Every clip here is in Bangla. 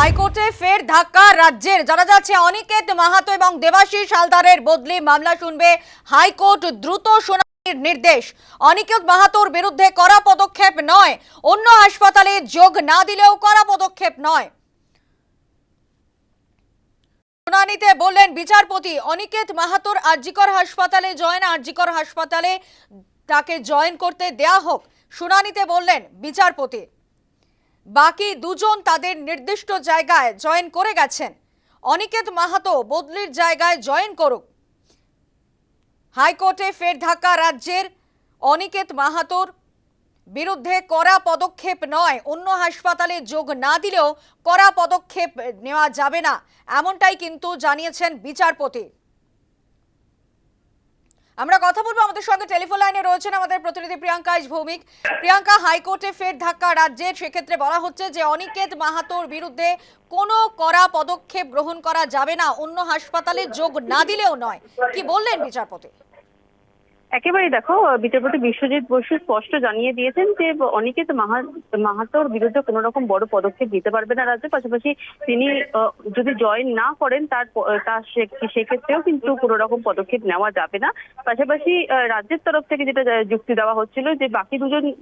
হাইকোর্টে ফের ধাক্কা রাজ্যের। জানা যাচ্ছে, অনিকেত মাহাতো এবং দেবাশিস হালদারের বদলি মামলা শুনবে হাইকোর্ট দ্রুত শুনানির নির্দেশ। অনিকেত মাহাতোর বিরুদ্ধে কড়া পদক্ষেপ নয়, অন্য হাসপাতালে যোগ না দিলেও কড়া পদক্ষেপ নয়। শুনানিতে বললেন, বিচারপতি, অনিকেত মাহাতোর আরজিকর হাসপাতালে জয়েন, আরজিকর হাসপাতালে তাকে জয়েন করতে দেয়া হোক। শুনানিতে বললেন, বিচারপতি। বাকি দুজন তাদের নির্দিষ্ট জায়গায় জয়েন করে গেছেন। অনিকেত মাহাতো বদলির জায়গায় জয়েন করুক। হাইকোর্টে ফের ধাক্কা রাজ্যের অনিকেত মাহাতোর বিরুদ্ধে কড়া পদক্ষেপ নয়। অন্য হাসপাতালে যোগ না দিলেও কড়া পদক্ষেপ নেওয়া যাবে না, এমনটাই কিন্তু জানিয়েছেন বিচারপতি। আমরা কথা বলব আমাদের সঙ্গে টেলিফোন লাইনে রয়েছেন আমাদের প্রতিনিধি প্রিয়াঙ্কা ইস ভৌমিক। প্রিয়াঙ্কা, হাইকোর্টে ফের ধাক্কা রাজ্যের, সেক্ষেত্রে বলা হচ্ছে যে অনিকেত মাহাতোর বিরুদ্ধে কোনো করা পদক্ষেপ গ্রহণ করা যাবে না, অন্য হাসপাতালে যোগ না দিলেও নয়। কি বললেন বিচারপতি? একেবারে দেখো বিচারপতি বিশ্বজিৎ বসু স্পষ্ট জানিয়ে দিয়েছেন যে অনিকেত মাহা- মাহাতোর বিরুদ্ধে কোনো রকম বড় পদক্ষেপ নিতে পারবে না রাজ্য। পাশাপাশি তিনি যদি জয়েন না করেন, তার সেক্ষেত্রেও কিন্তু কোনো রকম পদক্ষেপ নেওয়া যাবে না। পাশাপাশি রাজ্যের তরফ থেকে যেটা যুক্তি দেওয়া হচ্ছিল যে, বাকি দুজন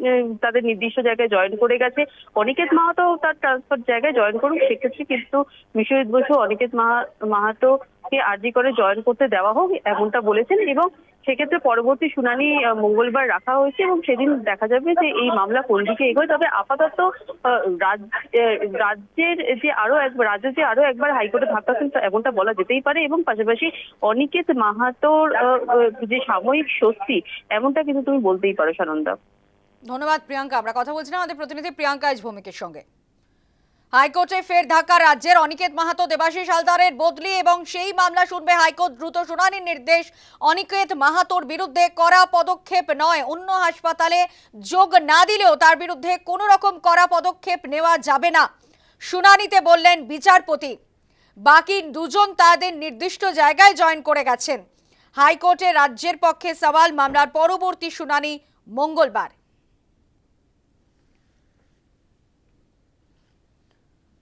তাদের নির্দিষ্ট জায়গায় জয়েন করে গেছে। অনিকেত মাহাতো তার ট্রান্সফার জায়গায় জয়েন করুক। সেক্ষেত্রে কিন্তু বিশ্বজিৎ বসু, অনিকেত মাহা- মাহাতোকে আর্জি করে জয়েন করতে দেওয়া হোক, এমনটা বলেছেন এবং সেক্ষেত্রে পরবর্তী শুনানি মঙ্গলবার রাখা হয়েছে এবং সেদিন দেখা যাবে যে এই মামলা কোন দিকে এগোয়। তবে আপাতত রাজ্যের যে আরও একবার রাজ্যে যে আরও একবার হাইকোর্টে ধাক্কা কিন্তু এমনটা বলা যেতেই পারে এবং পাশাপাশি অনিকেত মাহাতোর যে সাময়িক স্বস্তি, এমনটা কিন্তু তুমি বলতেই পারো সানন্দা। ধন্যবাদ প্রিয়াঙ্কা। আমরা কথা বলছিলাম আমাদের প্রতিনিধি প্রিয়াঙ্কা আজ ভৌমিকের সঙ্গে। হাইকোর্টে ফের ধাক্কা, রাজ্যের অনিকেত মাহাতো, দেবাশিস হালদারের বদলি এবং সেই মামলা শুনবে হাইকোর্ট দ্রুত শুনানির নির্দেশ। অনিকেত মাহাতোর বিরুদ্ধে কড়া পদক্ষেপ নয়, অন্য হাসপাতালে যোগ না দিলেও তার বিরুদ্ধে কোনো রকম কড়া পদক্ষেপ নেওয়া যাবে না। শুনানিতে বললেন বিচারপতি। বাকি দুজন তাদের নির্দিষ্ট জায়গায় জয়েন করে গেছেন। হাইকোর্টে রাজ্যের পক্ষে সওয়াল, মামলার পরবর্তী শুনানি মঙ্গলবার।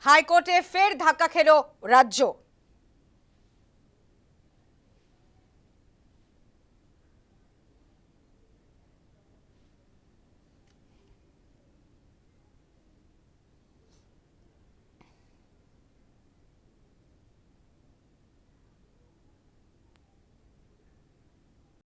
হাইকোর্টে ফের ধাক্কা খেল রাজ্য।